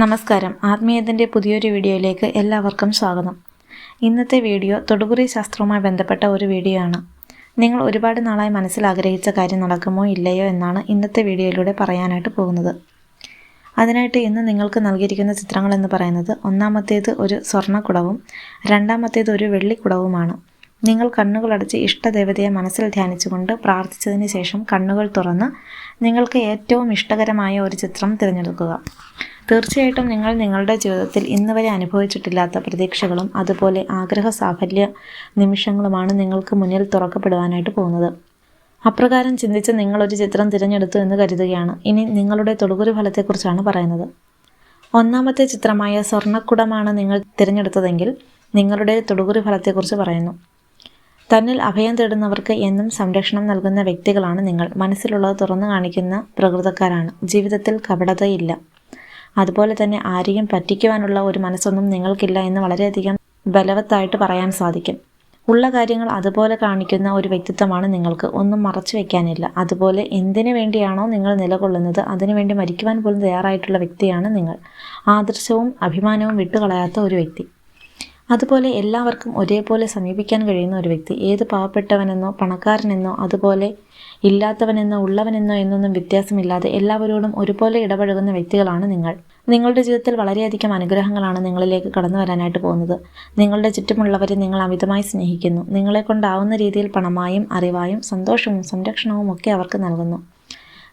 നമസ്കാരം. ആത്മീയത്തിന്റെ പുതിയൊരു വീഡിയോയിലേക്ക് എല്ലാവർക്കും സ്വാഗതം. ഇന്നത്തെ വീഡിയോ തൊടുപുറി ശാസ്ത്രവുമായി ബന്ധപ്പെട്ട ഒരു വീഡിയോ ആണ്. നിങ്ങൾ ഒരുപാട് നാളായി മനസ്സിൽ ആഗ്രഹിച്ച കാര്യം നടക്കുമോ ഇല്ലയോ എന്നാണ് ഇന്നത്തെ വീഡിയോയിലൂടെ പറയാനായിട്ട് പോകുന്നത്. അതിനായിട്ട് ഇന്ന് നിങ്ങൾക്ക് നൽകിയിരിക്കുന്ന ചിത്രങ്ങൾ എന്ന് പറയുന്നത് ഒന്നാമത്തേത് ഒരു സ്വർണക്കുടവും രണ്ടാമത്തേത് ഒരു വെള്ളിക്കുടവുമാണ്. നിങ്ങൾ കണ്ണുകളടച്ച് ഇഷ്ടദേവതയെ മനസ്സിൽ ധ്യാനിച്ചുകൊണ്ട് പ്രാർത്ഥിച്ചതിന് ശേഷം കണ്ണുകൾ തുറന്ന് നിങ്ങൾക്ക് ഏറ്റവും ഇഷ്ടകരമായ ഒരു ചിത്രം തിരഞ്ഞെടുക്കുക. തീർച്ചയായിട്ടും നിങ്ങൾ നിങ്ങളുടെ ജീവിതത്തിൽ ഇന്ന് വരെ അനുഭവിച്ചിട്ടില്ലാത്ത പ്രതീക്ഷകളും അതുപോലെ ആഗ്രഹ സാഫല്യ നിമിഷങ്ങളുമാണ് നിങ്ങൾക്ക് മുന്നിൽ തുറക്കപ്പെടുവാനായിട്ട് പോകുന്നത്. അപ്രകാരം ചിന്തിച്ച് നിങ്ങളൊരു ചിത്രം തിരഞ്ഞെടുത്തു എന്ന് കരുതുകയാണ്. ഇനി നിങ്ങളുടെ തൊടുകുരു ഫലത്തെക്കുറിച്ചാണ് പറയുന്നത്. ഒന്നാമത്തെ ചിത്രമായ സ്വർണക്കുടമാണ് നിങ്ങൾ തിരഞ്ഞെടുത്തതെങ്കിൽ നിങ്ങളുടെ തൊടുകുറി ഫലത്തെക്കുറിച്ച് പറയുന്നു. തന്നിൽ അഭയം തേടുന്നവർക്ക് എന്നും സംരക്ഷണം നൽകുന്ന വ്യക്തികളാണ് നിങ്ങൾ. മനസ്സിലുള്ളത് തുറന്നു കാണിക്കുന്ന പ്രകൃതക്കാരാണ്. ജീവിതത്തിൽ കപടതയില്ല. അതുപോലെ തന്നെ ആരെയും പറ്റിക്കുവാനുള്ള ഒരു മനസ്സൊന്നും നിങ്ങൾക്കില്ല എന്ന് വളരെയധികം ബലവത്തായിട്ട് പറയാൻ സാധിക്കും. ഉള്ള കാര്യങ്ങൾ അതുപോലെ കാണിക്കുന്ന ഒരു വ്യക്തിത്വമാണ് നിങ്ങൾക്ക്. ഒന്നും മറച്ചു വയ്ക്കാനില്ല അതുപോലെ എന്തിനു വേണ്ടിയാണോ നിങ്ങൾ നിലകൊള്ളുന്നത് അതിനുവേണ്ടി മരിക്കുവാൻ പോലും തയ്യാറായിട്ടുള്ള വ്യക്തിയാണ് നിങ്ങൾ. ആദർശവും അഭിമാനവും വിട്ടുകളയാത്ത ഒരു വ്യക്തി. അതുപോലെ എല്ലാവർക്കും ഒരേപോലെ സമീപിക്കാൻ കഴിയുന്ന ഒരു വ്യക്തി ഏത് പാവപ്പെട്ടവനെന്നോ പണക്കാരനെന്നോ അതുപോലെ ഇല്ലാത്തവനെന്നോ ഉള്ളവനെന്നോ എന്നൊന്നും വ്യത്യാസമില്ലാതെ എല്ലാവരോടും ഒരുപോലെ ഇടപഴകുന്ന വ്യക്തികളാണ് നിങ്ങൾ. നിങ്ങളുടെ ജീവിതത്തിൽ വളരെയധികം അനുഗ്രഹങ്ങളാണ് നിങ്ങളിലേക്ക് കടന്നു വരാനായിട്ട് പോകുന്നത്. നിങ്ങളുടെ ചുറ്റുമുള്ളവരെ നിങ്ങൾ അമിതമായി സ്നേഹിക്കുന്നു. നിങ്ങളെ കൊണ്ടാവുന്ന രീതിയിൽ പണമായും അറിവായും സന്തോഷവും സംരക്ഷണവും ഒക്കെ അവർക്ക് നൽകുന്നു.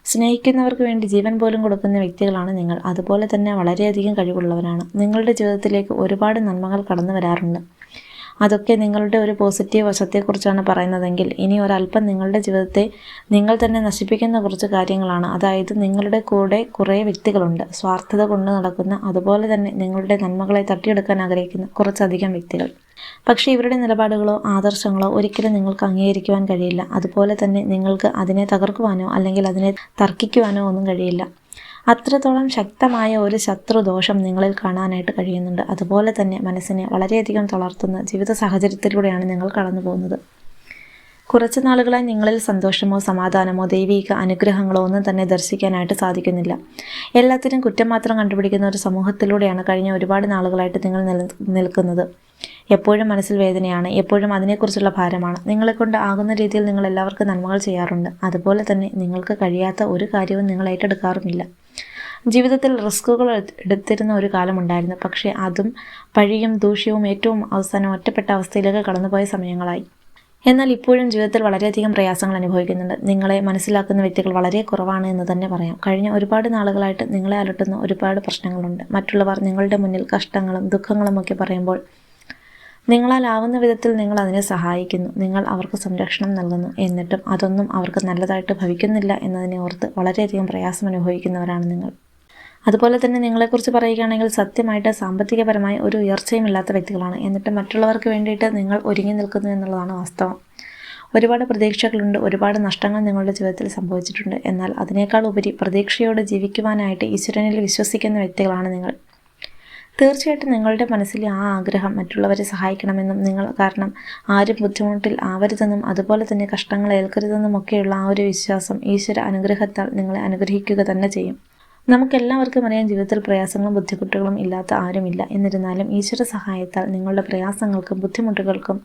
സ്നേഹിക്കുന്നവർക്ക് വേണ്ടി ജീവൻ പോലും കൊടുക്കുന്ന വ്യക്തികളാണ് നിങ്ങൾ. അതുപോലെ തന്നെ വളരെയധികം കഴിവുള്ളവരാണ്. നിങ്ങളുടെ ജീവിതത്തിലേക്ക് ഒരുപാട് നന്മകൾ കടന്നു വരാറുണ്ട്. അതൊക്കെ നിങ്ങളുടെ ഒരു പോസിറ്റീവ് വശത്തെക്കുറിച്ചാണ് പറയുന്നതെങ്കിൽ ഇനി ഒരല്പം നിങ്ങളുടെ ജീവിതത്തെ നിങ്ങൾ തന്നെ നശിപ്പിക്കുന്ന കുറച്ച് കാര്യങ്ങളാണ്. അതായത് നിങ്ങളുടെ കൂടെ കുറേ വ്യക്തികളുണ്ട്. സ്വാർത്ഥത കൊണ്ട് നടക്കുന്ന അതുപോലെ തന്നെ നിങ്ങളുടെ നന്മകളെ തട്ടിയെടുക്കാൻ ആഗ്രഹിക്കുന്ന കുറച്ചധികം വ്യക്തികൾ. പക്ഷേ ഇവരുടെ നിലപാടുകളോ ആദർശങ്ങളോ ഒരിക്കലും നിങ്ങൾക്ക് അംഗീകരിക്കുവാൻ കഴിയില്ല. അതുപോലെ തന്നെ നിങ്ങൾക്ക് അതിനെ തകർക്കുവാനോ അല്ലെങ്കിൽ അതിനെ തർക്കിക്കുവാനോ ഒന്നും കഴിയില്ല. അത്രത്തോളം ശക്തമായ ഒരു ശത്രുദോഷം നിങ്ങളിൽ കാണാനായിട്ട് കഴിയുന്നുണ്ട്. അതുപോലെ തന്നെ മനസ്സിനെ വളരെയധികം തളർത്തുന്ന ജീവിത സാഹചര്യത്തിലൂടെയാണ് നിങ്ങൾ കടന്നു പോകുന്നത്. കുറച്ച് നാളുകളായി നിങ്ങളിൽ സന്തോഷമോ സമാധാനമോ ദൈവിക അനുഗ്രഹങ്ങളോ ഒന്നും തന്നെ ദർശിക്കാനായിട്ട് സാധിക്കുന്നില്ല. എല്ലാത്തിനും കുറ്റം മാത്രം കണ്ടുപിടിക്കുന്ന ഒരു സമൂഹത്തിലൂടെയാണ് കഴിഞ്ഞ ഒരുപാട് നാളുകളായിട്ട് നിങ്ങൾ നിൽ നിൽക്കുന്നത്. എപ്പോഴും മനസ്സിൽ വേദനയാണ് എപ്പോഴും അതിനെക്കുറിച്ചുള്ള ഭാരമാണ്. നിങ്ങളെക്കൊണ്ട് ആകുന്ന രീതിയിൽ നിങ്ങൾ എല്ലാവർക്കും നന്മകൾ ചെയ്യാറുണ്ട്. അതുപോലെ തന്നെ നിങ്ങൾക്ക് കഴിയാത്ത ഒരു കാര്യവും നിങ്ങൾ ഏറ്റെടുക്കാറുമില്ല. ജീവിതത്തിൽ റിസ്കുകൾ എടുത്തിരുന്ന ഒരു കാലമുണ്ടായിരുന്നു. പക്ഷേ അതും പഴിയും ദൂഷ്യവും ഏറ്റവും അവസാനം ഒറ്റപ്പെട്ട അവസ്ഥയിലേക്ക് കടന്നുപോയ സമയങ്ങളായി. എന്നാൽ ഇപ്പോഴും ജീവിതത്തിൽ വളരെയധികം പ്രയാസങ്ങൾ അനുഭവിക്കുന്നുണ്ട്. നിങ്ങളെ മനസ്സിലാക്കുന്ന വ്യക്തികൾ വളരെ കുറവാണ് എന്ന് തന്നെ പറയാം. കഴിഞ്ഞ ഒരുപാട് നാളുകളായിട്ട് നിങ്ങളെ അലട്ടുന്ന ഒരുപാട് പ്രശ്നങ്ങളുണ്ട്. മറ്റുള്ളവർ നിങ്ങളുടെ മുന്നിൽ കഷ്ടങ്ങളും ദുഃഖങ്ങളും ഒക്കെ പറയുമ്പോൾ നിങ്ങളാലാവുന്ന വിധത്തിൽ നിങ്ങൾ അതിനെ സഹായിക്കുന്നു. നിങ്ങൾ അവർക്ക് സംരക്ഷണം നൽകുന്നു. എന്നിട്ടും അതൊന്നും അവർക്ക് നല്ലതായിട്ട് ഭവിക്കുന്നില്ല എന്നതിനെ ഓർത്ത് വളരെയധികം പ്രയാസം അനുഭവിക്കുന്നവരാണ് നിങ്ങൾ. അതുപോലെ തന്നെ നിങ്ങളെക്കുറിച്ച് പറയുകയാണെങ്കിൽ സത്യമായിട്ട് സാമ്പത്തികപരമായി ഒരു ഉയർച്ചയും ഇല്ലാത്ത വ്യക്തികളാണ്. എന്നിട്ട് മറ്റുള്ളവർക്ക് വേണ്ടിയിട്ട് നിങ്ങൾ ഒരുങ്ങി നിൽക്കുന്നു എന്നുള്ളതാണ് വാസ്തവം. ഒരുപാട് പ്രതീക്ഷകളുണ്ട്. ഒരുപാട് നഷ്ടങ്ങൾ നിങ്ങളുടെ ജീവിതത്തിൽ സംഭവിച്ചിട്ടുണ്ട്. എന്നാൽ അതിനേക്കാൾ ഉപരി പ്രതീക്ഷയോടെ ജീവിക്കുവാനായിട്ട് ഈശ്വരനിൽ വിശ്വസിക്കുന്ന വ്യക്തികളാണ് നിങ്ങൾ. തീർച്ചയായിട്ടും നിങ്ങളുടെ മനസ്സിലെ ആ ആഗ്രഹം മറ്റുള്ളവരെ സഹായിക്കണമെന്നും നിങ്ങൾ കാരണം ആരും ബുദ്ധിമുട്ടിൽ ആവരുതെന്നും അതുപോലെ തന്നെ കഷ്ടങ്ങൾ ഏൽക്കരുതെന്നും ഒക്കെയുള്ള ആ ഒരു വിശ്വാസം ഈശ്വര അനുഗ്രഹത്താൽ നിങ്ങളെ അനുഗ്രഹിക്കുക തന്നെ ചെയ്യും. നമുക്കെല്ലാവർക്കും അറിയാം ജീവിതത്തിൽ പ്രയാസങ്ങളും ബുദ്ധിമുട്ടുകളും ഇല്ലാത്ത ആരുമില്ല. എന്നിരുന്നാലും ഈശ്വര സഹായത്താൽ നിങ്ങളുടെ പ്രയാസങ്ങൾക്കും ബുദ്ധിമുട്ടുകൾക്കും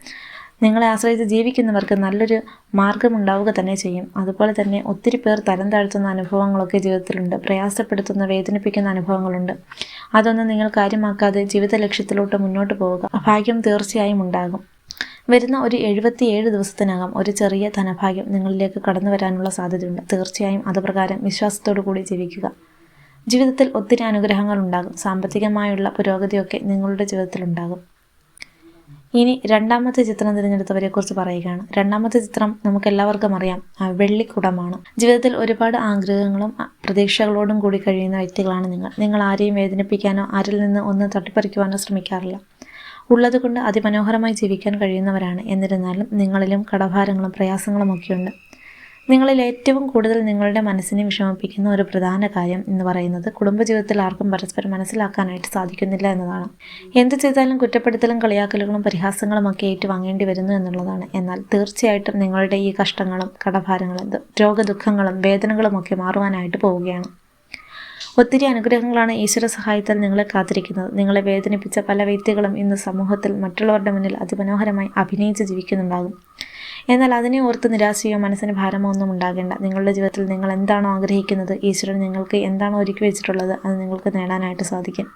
നിങ്ങളെ ആശ്രയിച്ച് ജീവിക്കുന്നവർക്ക് നല്ലൊരു മാർഗമുണ്ടാവുക തന്നെ ചെയ്യും. അതുപോലെ തന്നെ ഒത്തിരി പേർ തരം താഴ്ത്തുന്ന അനുഭവങ്ങളൊക്കെ ജീവിതത്തിലുണ്ട്. പ്രയാസപ്പെടുത്തുന്ന വേദനിപ്പിക്കുന്ന അനുഭവങ്ങളുണ്ട്. അതൊന്നും നിങ്ങൾ കാര്യമാക്കാതെ ജീവിത ലക്ഷ്യത്തിലോട്ട് മുന്നോട്ട് പോവുക. ഭാഗ്യം തീർച്ചയായും ഉണ്ടാകും. വരുന്ന ഒരു എഴുപത്തിയേഴ് ദിവസത്തിനകം ഒരു ചെറിയ ധനഭാഗ്യം നിങ്ങളിലേക്ക് കടന്നു വരാനുള്ള സാധ്യതയുണ്ട്. തീർച്ചയായും അതുപ്രകാരം വിശ്വാസത്തോടു കൂടി ജീവിക്കുക. ജീവിതത്തിൽ ഒത്തിരി അനുഗ്രഹങ്ങൾ ഉണ്ടാകും സാമ്പത്തികമായുള്ള പുരോഗതിയൊക്കെ നിങ്ങളുടെ ജീവിതത്തിൽ ഉണ്ടാകും ഇനി രണ്ടാമത്തെ ചിത്രം തിരഞ്ഞെടുത്തവരെ കുറിച്ച് പറയുകയാണ്. രണ്ടാമത്തെ ചിത്രം നമുക്ക് എല്ലാവർക്കും അറിയാം വെള്ളിക്കുടമാണ്. ജീവിതത്തിൽ ഒരുപാട് ആഗ്രഹങ്ങളും പ്രതീക്ഷകളോടും കൂടി കഴിയുന്ന വ്യക്തികളാണ് നിങ്ങൾ. നിങ്ങൾ ആരെയും വേദനിപ്പിക്കാനോ ആരിൽ നിന്ന് ഒന്ന് തട്ടിപ്പറിക്കുവാനോ ശ്രമിക്കാറില്ല. ഉള്ളതുകൊണ്ട് അതിമനോഹരമായി ജീവിക്കാൻ കഴിയുന്നവരാണ്. എന്നിരുന്നാലും നിങ്ങളിലും കടഭാരങ്ങളും പ്രയാസങ്ങളും ഒക്കെയുണ്ട്. നിങ്ങളിൽ ഏറ്റവും കൂടുതൽ നിങ്ങളുടെ മനസ്സിനെ വിഷമിപ്പിക്കുന്ന ഒരു പ്രധാന കാര്യം എന്ന് പറയുന്നത് കുടുംബജീവിതത്തിൽ ആർക്കും പരസ്പരം മനസ്സിലാക്കാനായിട്ട് സാധിക്കുന്നില്ല എന്നതാണ്. എന്ത് ചെയ്താലും കുറ്റപ്പെടുത്തലും കളിയാക്കലുകളും പരിഹാസങ്ങളും ഒക്കെ ഏറ്റുവാങ്ങേണ്ടി വരുന്നു എന്നുള്ളതാണ്. എന്നാൽ തീർച്ചയായിട്ടും നിങ്ങളുടെ ഈ കഷ്ടങ്ങളും കടഭാരങ്ങളും രോഗദുഃഖങ്ങളും വേദനകളും ഒക്കെ മാറുവാനായിട്ട് പോവുകയാണ്. ഒത്തിരി അനുഗ്രഹങ്ങളാണ് ഈശ്വര സഹായത്താൽ നിങ്ങളെ കാത്തിരിക്കുന്നത്. നിങ്ങളെ വേദനിപ്പിച്ച പല വ്യക്തികളും ഇന്ന് സമൂഹത്തിൽ മറ്റുള്ളവരുടെ മുന്നിൽ അതിമനോഹരമായി അഭിനയിച്ച് ജീവിക്കുന്നുണ്ടാകും. എന്നാൽ അതിനെ ഓർത്ത് നിരാശയോ മനസ്സിന് ഭാരമോ ഒന്നും ഉണ്ടാകേണ്ട. നിങ്ങളുടെ ജീവിതത്തിൽ നിങ്ങൾ എന്താണോ ആഗ്രഹിക്കുന്നത് ഈശ്വരൻ നിങ്ങൾക്ക് എന്താണോ ഒരുക്കി വെച്ചിട്ടുള്ളത് അത് നിങ്ങൾക്ക് നേടാനായിട്ട് സാധിക്കും.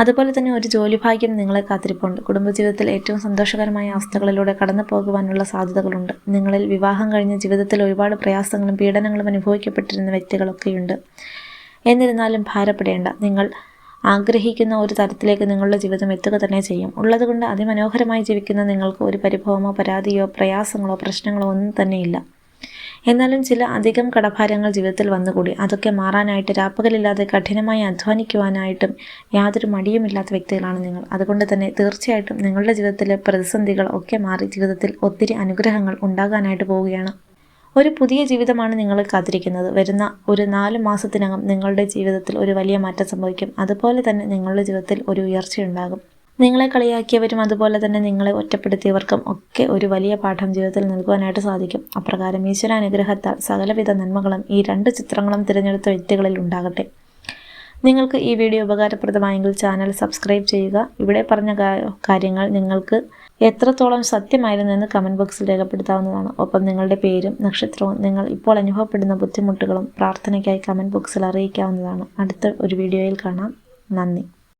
അതുപോലെ തന്നെ ഒരു ജോലി ഭാഗ്യം നിങ്ങളെ കാത്തിരിപ്പുണ്ട്. കുടുംബജീവിതത്തിൽ ഏറ്റവും സന്തോഷകരമായ അവസ്ഥകളിലൂടെ കടന്നു പോകുവാനുള്ള സാധ്യതകളുണ്ട്. നിങ്ങളിൽ വിവാഹം കഴിഞ്ഞ ജീവിതത്തിൽ ഒരുപാട് പ്രയാസങ്ങളും പീഡനങ്ങളും അനുഭവിക്കപ്പെട്ടിരുന്ന വ്യക്തികളൊക്കെയുണ്ട്. എന്നിരുന്നാലും ഭാരപ്പെടേണ്ട. നിങ്ങൾ ആഗ്രഹിക്കുന്ന ഒരു തരത്തിലേക്ക് നിങ്ങളുടെ ജീവിതം എത്തുക തന്നെ ചെയ്യും. ഉള്ളതുകൊണ്ട് അതിമനോഹരമായി ജീവിക്കുന്ന നിങ്ങൾക്ക് ഒരു പരിഭവമോ പരാതിയോ പ്രയാസങ്ങളോ പ്രശ്നങ്ങളോ ഒന്നും തന്നെയില്ല. എന്നാലും ചില അധികം കടഭാരങ്ങൾ ജീവിതത്തിൽ വന്നുകൂടി. അതൊക്കെ മാറാനായിട്ട് രാപ്പകലില്ലാതെ കഠിനമായി അധ്വാനിക്കുവാനായിട്ടും യാതൊരു മടിയുമില്ലാത്ത വ്യക്തികളാണ് നിങ്ങൾ. അതുകൊണ്ട് തന്നെ തീർച്ചയായിട്ടും നിങ്ങളുടെ ജീവിതത്തിലെ പ്രതിസന്ധികൾ ഒക്കെ മാറി ജീവിതത്തിൽ ഒത്തിരി അനുഗ്രഹങ്ങൾ ഉണ്ടാകാനായിട്ട് പോവുകയാണ്. ഒരു പുതിയ ജീവിതമാണ് നിങ്ങൾ കാത്തിരിക്കുന്നത്. വരുന്ന ഒരു നാല് മാസത്തിനകം നിങ്ങളുടെ ജീവിതത്തിൽ ഒരു വലിയ മാറ്റം സംഭവിക്കും. അതുപോലെ തന്നെ നിങ്ങളുടെ ജീവിതത്തിൽ ഒരു ഉയർച്ചയുണ്ടാകും നിങ്ങളെ കളിയാക്കിയവരും അതുപോലെ തന്നെ നിങ്ങളെ ഒറ്റപ്പെടുത്തിയവർക്കും ഒക്കെ ഒരു വലിയ പാഠം ജീവിതത്തിൽ നൽകുവാനായിട്ട് സാധിക്കും. അപ്രകാരം ഈശ്വരാനുഗ്രഹത്താൽ സകലവിധ നന്മകളും ഈ രണ്ട് ചിത്രങ്ങളും തിരഞ്ഞെടുത്ത വ്യക്തികളിൽ ഉണ്ടാകട്ടെ. നിങ്ങൾക്ക് ഈ വീഡിയോ ഉപകാരപ്രദമായെങ്കിൽ ചാനൽ സബ്സ്ക്രൈബ് ചെയ്യുക. ഇവിടെ പറഞ്ഞ കാര്യങ്ങൾ നിങ്ങൾക്ക് എത്രത്തോളം സത്യമായിരുന്നു എന്ന് കമന്റ് ബോക്സിൽ രേഖപ്പെടുത്താവുന്നതാണ്. ഒപ്പം നിങ്ങളുടെ പേരും നക്ഷത്രവും നിങ്ങൾ ഇപ്പോൾ അനുഭവപ്പെടുന്ന ബുദ്ധിമുട്ടുകളും പ്രാർത്ഥനയ്ക്കായി കമന്റ് ബോക്സിൽ അറിയിക്കാവുന്നതാണ്. അടുത്ത ഒരു വീഡിയോയിൽ കാണാം. നന്ദി.